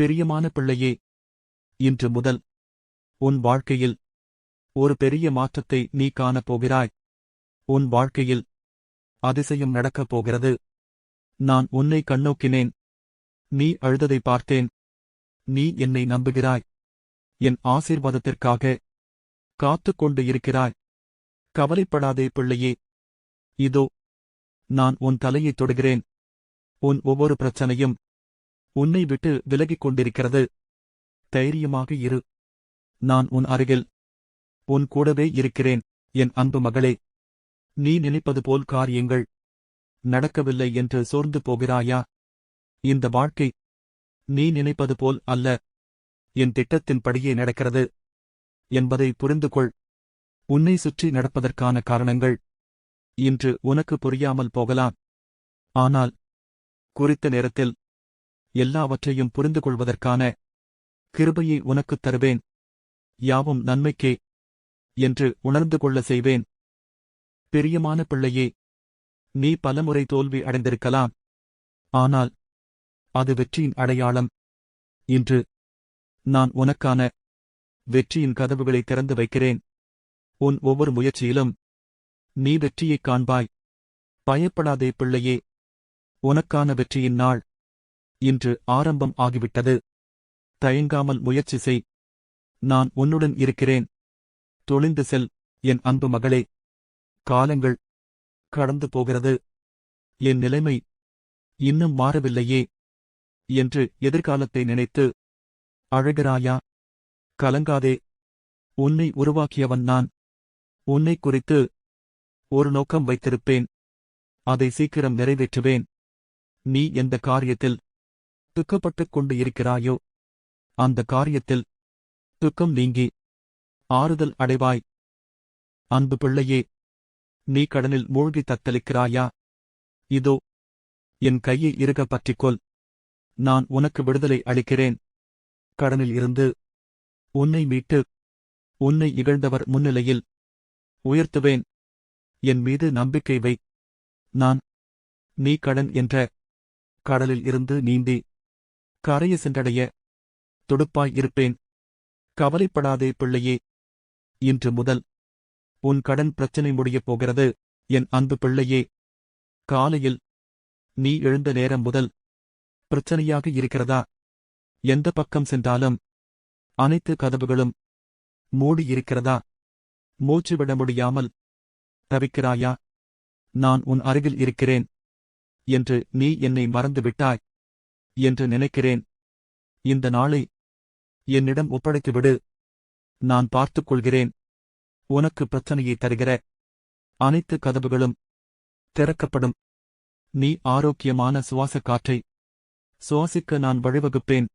பிரியமான பிள்ளையே இன்று முதல் உன் வாழ்க்கையில் ஒரு பெரிய மாற்றத்தை நீ காணப் போகிறாய் உன் வாழ்க்கையில் அதிசயம் நடக்கப் போகிறது. நான் உன்னை கண்ணோக்கினேன். நீ அழுததை பார்த்தேன். நீ என்னை நம்புகிறாய். என் ஆசீர்வாதத்திற்காக காத்துக்கொண்டு இருக்கிறாய். கவலைப்படாதே பிள்ளையே. இதோ நான் உன் தலையைத் தொடுகிறேன். உன் ஒவ்வொரு பிரச்சனையும் உன்னை விட்டு விலகிக் கொண்டிருக்கிறது தைரியமாக இரு. நான் உன் அருகில். உன் கூடவே இருக்கிறேன் என் அன்பு மகளே. நீ நினைப்பது போல் காரியங்கள் நடக்கவில்லை என்று சோர்ந்து போகிறாயா? இந்த வாழ்க்கை நீ நினைப்பது போல் அல்ல. என் திட்டத்தின்படியே நடக்கிறது. என்பதை புரிந்து கொள் உன்னை சுற்றி நடப்பதற்கான காரணங்கள் இன்று உனக்கு புரியாமல் போகலாம். ஆனால் குறித்த நேரத்தில் எல்லாவற்றையும் புரிந்து கொள்வதற்கான கிருபையை உனக்குத் தருவேன். யாவும் நன்மைக்கே என்று உணர்ந்து கொள்ள செய்வேன். பிரியமான பிள்ளையே நீ பலமுறை தோல்வி அடைந்திருக்கலாம். ஆனால் அது வெற்றியின் அடையாளம். இன்று நான் உனக்கான வெற்றியின் கதவுகளை திறந்து வைக்கிறேன். உன் ஒவ்வொரு முயற்சியிலும் நீ வெற்றியைக் காண்பாய். பயப்படாதே பிள்ளையே உனக்கான வெற்றியின் நாள் இன்று ஆரம்பம் ஆகிவிட்டது. தயங்காமல் முயற்சி செய். நான் உன்னுடன் இருக்கிறேன். தொழிந்து செல் என் அன்பு மகளே. காலங்கள் கடந்து போகிறது. என் நிலைமை இன்னும் மாறவில்லையே. என்று எதிர்காலத்தை நினைத்து அழகிறாயா கலங்காதே. உன்னை உருவாக்கியவன் நான். உன்னை குறித்து ஒரு நோக்கம் வைத்திருப்பேன். அதை சீக்கிரம் நிறைவேற்றுவேன். நீ எந்த காரியத்தில் துக்கப்பட்டுக் கொண்டு இருக்கிறாயோ? அந்த காரியத்தில் துக்கம் நீங்கி ஆறுதல் அடைவாய். அன்பு பிள்ளையே நீ கடனில் மூழ்கி தத்தளிக்கிறாயா? இதோ என் கையை இருக பற்றிக்கொள். நான் உனக்கு விடுதலை அளிக்கிறேன். கடனில் இருந்து உன்னை மீட்டு உன்னை இகழ்ந்தவர் முன்னிலையில் உயர்த்துவேன். என் மீது நம்பிக்கை வை. நான் நீ கடன் என்ற கடலில் இருந்து நீந்தி கரையை சென்றடைய துடுப்பாய் இருப்பேன். கவலைப்படாதே பிள்ளையே. இன்று முதல் உன் கடன் பிரச்சனை முடியப் போகிறது. என் அன்பு பிள்ளையே. காலையில் நீ எழுந்த நேரம் முதல் பிரச்சனையாக இருக்கிறதா? எந்த பக்கம் சென்றாலும் அனைத்து கதவுகளும் மூடியிருக்கிறதா மூச்சு விட முடியாமல் தவிக்கிறாயா? நான் உன் அருகில் இருக்கிறேன் என்று நீ என்னை மறந்து விட்டாய் என்று நினைக்கிறேன். இந்த நாளை என்னிடம் ஒப்படைத்துவிடு நான் பார்த்துக் கொள்கிறேன். உனக்கு பிரச்சனையை தருகிற அனைத்து கதவுகளும் திறக்கப்படும். நீ ஆரோக்கியமான சுவாசக் காற்றை சுவாசிக்க நான் வழிவகுப்பேன்.